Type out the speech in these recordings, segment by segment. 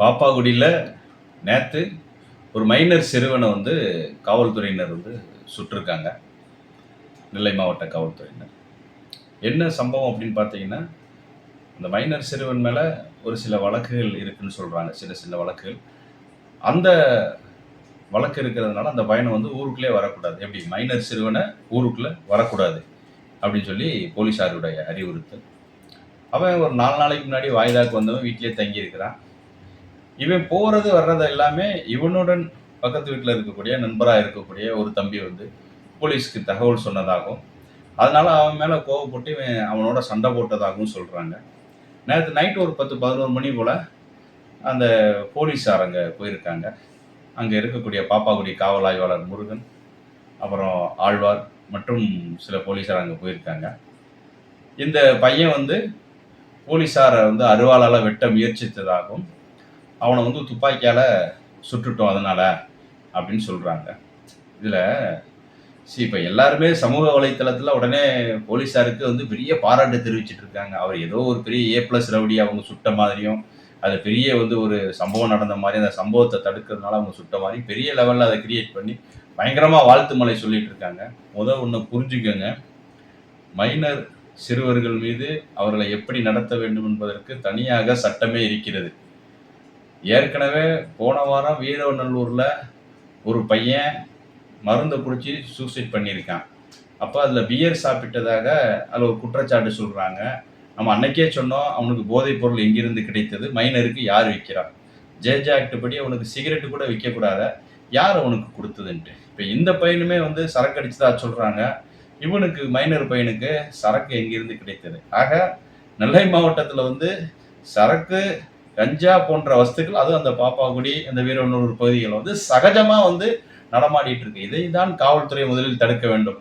பாப்பாகுடியில் நேற்று ஒரு மைனர் சிறுவனை வந்து காவல்துறையினர் வந்து சுட்டிருக்காங்க. நெல்லை மாவட்ட காவல்துறையினர். என்ன சம்பவம் அப்படின்னு பார்த்தீங்கன்னா இந்த மைனர் சிறுவன் மேலே ஒரு சில வழக்குகள் இருக்குன்னு சொல்கிறாங்க சின்ன சின்ன வழக்குகள். அந்த வழக்கு இருக்கிறதுனால அந்த பையனை வந்து ஊருக்குள்ளே வரக்கூடாது. எப்படி? மைனர் சிறுவனை ஊருக்குள்ளே வரக்கூடாது அப்படின்னு சொல்லி போலீஸாருடைய அறிவுறுத்தல். அவன் ஒரு நாலு நாளைக்கு முன்னாடி வாய்தாக்கு வந்தவன் வீட்டிலேயே தங்கியிருக்கிறான். இவன் போகிறது வர்றது எல்லாமே இவனுடன் பக்கத்து வீட்டில் இருக்கக்கூடிய நண்பராக இருக்கக்கூடிய ஒரு தம்பி வந்து போலீஸ்க்கு தகவல் சொன்னதாகவும் அதனால அவன் மேலே கோவப்பட்டு இவன் அவனோட சண்டை போட்டதாகவும் சொல்கிறாங்க நேற்று நைட்டு ஒரு பத்து பதினோரு மணி போல் அந்த போலீஸார் அங்கே போயிருக்காங்க. அங்கே இருக்கக்கூடிய பாப்பாக்குடி காவல் ஆய்வாளர் முருகன் அப்புறம் ஆழ்வார் மற்றும் சில போலீஸார் அங்கே போயிருக்காங்க. இந்த பையன் வந்து போலீஸாரை வந்து அருவாளால் வெட்ட முயற்சித்ததாகவும் அவனை வந்து துப்பாக்கியால் சுட்டுட்டோம் அதனால் அப்படின்னு சொல்கிறாங்க இதில் சரி இப்போ எல்லாருமே சமூக வலைத்தளத்தில் உடனே போலீஸாருக்கு வந்து பெரிய பாராட்டு தெரிவிச்சிட்டு இருக்காங்க. அவர் ஏதோ ஒரு பெரிய ஏ ப்ளஸ் ரவுடி அவங்க சுட்ட மாதிரியும் அது பெரிய வந்து ஒரு சம்பவம் நடந்த மாதிரி அந்த சம்பவத்தை தடுக்கிறதுனால அவங்க சுட்ட மாதிரி பெரிய லெவலில் அதை கிரியேட் பண்ணி பயங்கரமாக வாழ்த்து மலை சொல்லிட்டு இருக்காங்க. முதல் ஒன்று புரிஞ்சுக்கோங்க. மைனர் சிறுவர்கள் மீது அவர்களை எப்படி நடத்த வேண்டும் என்பதற்கு தனியாக சட்டமே இருக்கிறது. ஏற்கனவே போன வாரம் வீரநல்லூரில் ஒரு பையன் மருந்தை பிடிச்சி சூசைட் பண்ணியிருக்கான். அப்போ அதில் பியர் சாப்பிட்டதாக அதில் ஒரு குற்றச்சாட்டு சொல்கிறாங்க நம்ம அன்னைக்கே சொன்னோம் அவனுக்கு போதைப் பொருள் எங்கிருந்து கிடைத்தது? மைனருக்கு யார் விற்கிறான்? ஜேஜ் ஆக்ட் படி அவனுக்கு சிகரெட்டு கூட விற்கக்கூடாத யார் அவனுக்கு கொடுத்ததுன்ட்டு? இப்போ இந்த பையனுமே வந்து சரக்கு அடிச்சதா சொல்கிறாங்க இவனுக்கு மைனர் பையனுக்கு சரக்கு எங்கிருந்து கிடைத்தது? ஆக நெல்லை மாவட்டத்தில் வந்து சரக்கு கஞ்சா போன்ற வஸ்துக்கள் அதுவும் அந்த பாப்பாக்குடி அந்த வீரநூறு பகுதிகள் வந்து சகஜமாக வந்து நடமாடிட்டு இருக்கு. இதை தான் காவல்துறை முதலில் தடுக்க வேண்டும்.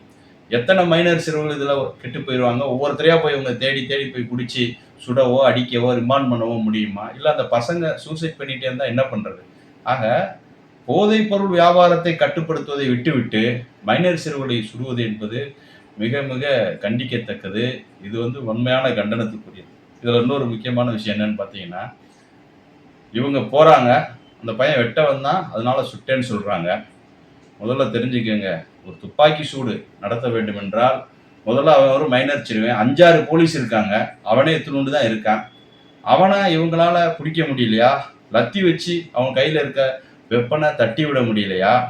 எத்தனை மைனர் சிறுவர்கள் இதில் கெட்டு போயிடுவாங்க ஒவ்வொருத்தரையா போய் இவங்க தேடி தேடி போய் குடிச்சு சுடவோ அடிக்கவோ ரிமாண்ட் பண்ணவோ முடியுமா? இல்லை அந்த பசங்க சூசைட் பண்ணிட்டே இருந்தால் என்ன பண்ணுறது ஆக போதைப் பொருள் வியாபாரத்தை கட்டுப்படுத்துவதை விட்டுவிட்டு மைனர் சிறுவர்களை சுடுவது என்பது மிக மிக கண்டிக்கத்தக்கது. இது வந்து உண்மையான கண்டனத்துக்குரியது. இதில் இன்னொரு முக்கியமான விஷயம் என்னன்னு பார்த்தீங்கன்னா இவங்க போகிறாங்க அந்த பையன் வெட்ட வந்தான் அதனால சுட்டேன்னு சொல்கிறாங்க முதல்ல தெரிஞ்சுக்கோங்க ஒரு துப்பாக்கி சூடு நடத்த வேண்டும் என்றால் முதல்ல அவன் ஒரு மைனர் சிறுவன். அஞ்சாறு போலீஸ் இருக்காங்க. அவனே எத்தனோண்டு தான் இருக்கான். அவனை இவங்களால பிடிக்க முடியலையா? லத்தி வச்சு அவன் கையில் இருக்க வெப்பனை தட்டி விட முடியலையா?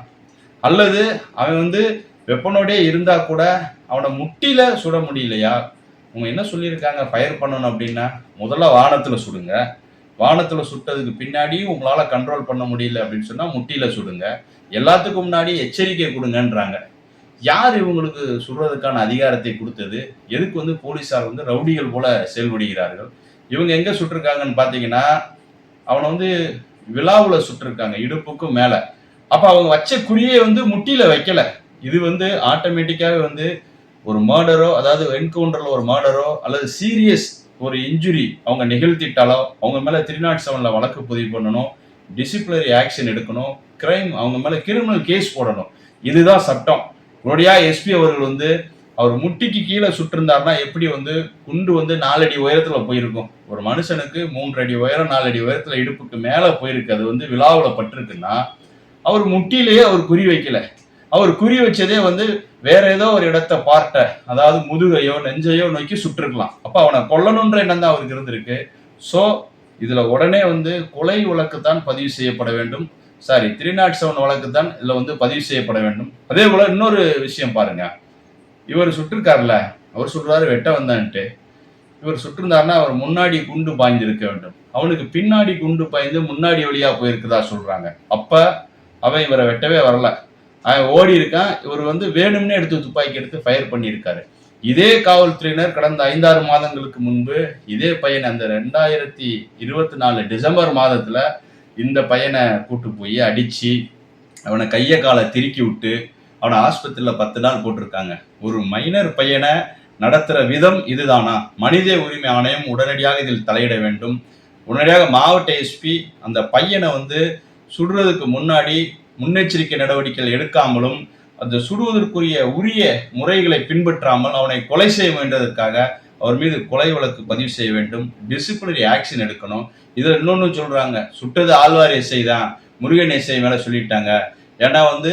அல்லது அவன் வந்து வெப்பனோடே இருந்தால் கூட அவனை முட்டியில் சுட முடியலையா? அவங்க என்ன சொல்லியிருக்காங்க? ஃபயர் பண்ணணும் அப்படின்னா முதல்ல வானத்தில் சுடுங்க. வானத்தில் சுட்டதுக்கு பின்னாடியும் உங்களால் கண்ட்ரோல் பண்ண முடியல அப்படின்னு சொன்னால் முட்டியில் சுடுங்க. எல்லாத்துக்கும் முன்னாடி எச்சரிக்கை கொடுங்கன்றாங்க. யார் இவங்களுக்கு சுடுறதுக்கான அதிகாரத்தை கொடுத்தது? எதுக்கு வந்து போலீஸார் வந்து ரவுடிகள் போல செயல்படுகிறார்கள்? இவங்க எங்கே சுட்டிருக்காங்கன்னு பார்த்தீங்கன்னா அவனை வந்து விழாவில் சுட்டிருக்காங்க இடுப்புக்கும் மேலே. அப்போ அவங்க வச்ச குறியே வந்து முட்டியில் வைக்கல. இது வந்து ஆட்டோமேட்டிக்காகவே வந்து ஒரு மர்டரோ அதாவது என்கவுண்டரில் ஒரு மர்டரோ அல்லது சீரியஸ் ஒரு இன்ஜுரி அவங்க நிகழ்த்திட்டாலோ அவங்க மேலே த்ரீ நாட் செவனில் வழக்கு பதிவு பண்ணணும் டிசிப்ளினரி ஆக்ஷன் எடுக்கணும் கிரைம் அவங்க மேலே கிரிமினல் கேஸ் போடணும். இதுதான் சட்டம். உடனடியா எஸ்பி அவர்கள் வந்து அவர் முட்டிக்கு கீழே சுட்டிருந்தாருன்னா எப்படி வந்து குண்டு வந்து நாலடி உயரத்தில் போயிருக்கும்? ஒரு மனுஷனுக்கு மூன்று அடி உயரம் நாலடி உயரத்தில் இடுப்புக்கு மேலே போயிருக்கு. அது வந்து விழாவில் பட்டிருக்குன்னா அவர் முட்டிலேயே அவர் குறி வைக்கல. அவர் குறி வச்சதே வந்து வேற ஏதோ ஒரு இடத்த பார்ட்ட அதாவது முதுகையோ நெஞ்சையோ நோக்கி சுட்டிருக்கலாம் அப்ப அவனை கொல்லணுன்ற எண்ணம் தான் அவருக்கு இருந்திருக்கு. ஸோ இதுல உடனே வந்து கொலை வழக்கு தான் பதிவு செய்யப்பட வேண்டும். சாரி த்ரீ நாட் செவன் வழக்கு தான் இதுல வந்து பதிவு செய்யப்பட வேண்டும். அதே போல இன்னொரு விஷயம் பாருங்க. இவர் சுட்டிருக்காருல அவர் சொல்றாரு வெட்ட வந்தான்ட்டு. இவர் சுட்டிருந்தாருன்னா அவர் முன்னாடி குண்டு பாய்ந்திருக்க வேண்டும். அவனுக்கு பின்னாடி குண்டு பாய்ந்து முன்னாடி வழியா போயிருக்குதா சொல்றாங்க. அப்ப அவன் இவரை வெட்டவே வரல. ஓடி இருக்கான் இவர் வந்து வேணும்னே எடுத்து துப்பாக்கி எடுத்து ஃபயர் பண்ணியிருக்காரு. இதே காவல்துறையினர் கடந்த ஐந்தாறு மாதங்களுக்கு முன்பு இதே பையனை அந்த ரெண்டாயிரத்தி இருபத்தி நாலு டிசம்பர் மாதத்துல இந்த பையனை கூட்டு போய் அடிச்சு அவனை கையை காலை திருக்கி விட்டு அவனை ஆஸ்பத்திரியில் பத்து நாள் போட்டிருக்காங்க. ஒரு மைனர் பையனை நடத்துகிற விதம் இதுதானா? மனித உரிமை ஆணையம் உடனடியாக இதில் தலையிட வேண்டும். உடனடியாக மாவட்ட எஸ்பி அந்த பையனை வந்து சுடுறதுக்கு முன்னாடி முன்னெச்சரிக்கை நடவடிக்கைகள் எடுக்காமலும் அந்த சுடுவதற்குரிய உரிய முறைகளை பின்பற்றாமல் அவனை கொலை செய்ய வேண்டதற்காக அவர் மீது கொலை வழக்கு பதிவு செய்ய வேண்டும். டிசிப்ளினரி ஆக்ஷன் எடுக்கணும். இதில் இன்னொன்று சொல்றாங்க. சுட்டது ஆழ்வார் இசை தான் முருகன் இசை மேலே சொல்லிட்டாங்க. ஏன்னா வந்து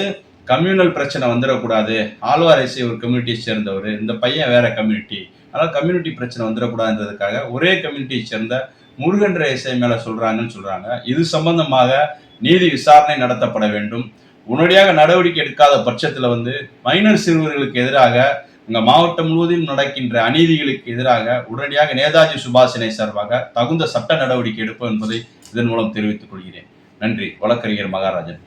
கம்யூனல் பிரச்சனை வந்துடக்கூடாது. ஆழ்வார் இசை ஒரு கம்யூனிட்டியை சேர்ந்தவர். இந்த பையன் வேற கம்யூனிட்டி அதனால் கம்யூனிட்டி பிரச்சனை வந்துடக்கூடாதுன்றதுக்காக ஒரே கம்யூனிட்டியை சேர்ந்த முருகன்ற இசை மேலே சொல்றாங்கன்னு சொல்றாங்க. இது சம்பந்தமாக நீதி விசாரணை நடத்தப்பட வேண்டும். உடனடியாக நடவடிக்கை எடுக்காத பட்சத்தில் வந்து மைனர் சிறுவர்களுக்கு எதிராக இங்க மாவட்டம் முழுவதும் நடக்கின்ற அநீதிகளுக்கு எதிராக உடனடியாக நேதாஜி சுபாஷினை சார்பாக தகுந்த சட்ட நடவடிக்கை எடுப்போம் என்பதை இதன் மூலம் தெரிவித்துக் கொள்கிறேன். நன்றி. வழக்கறிஞர் மகாராஜன்.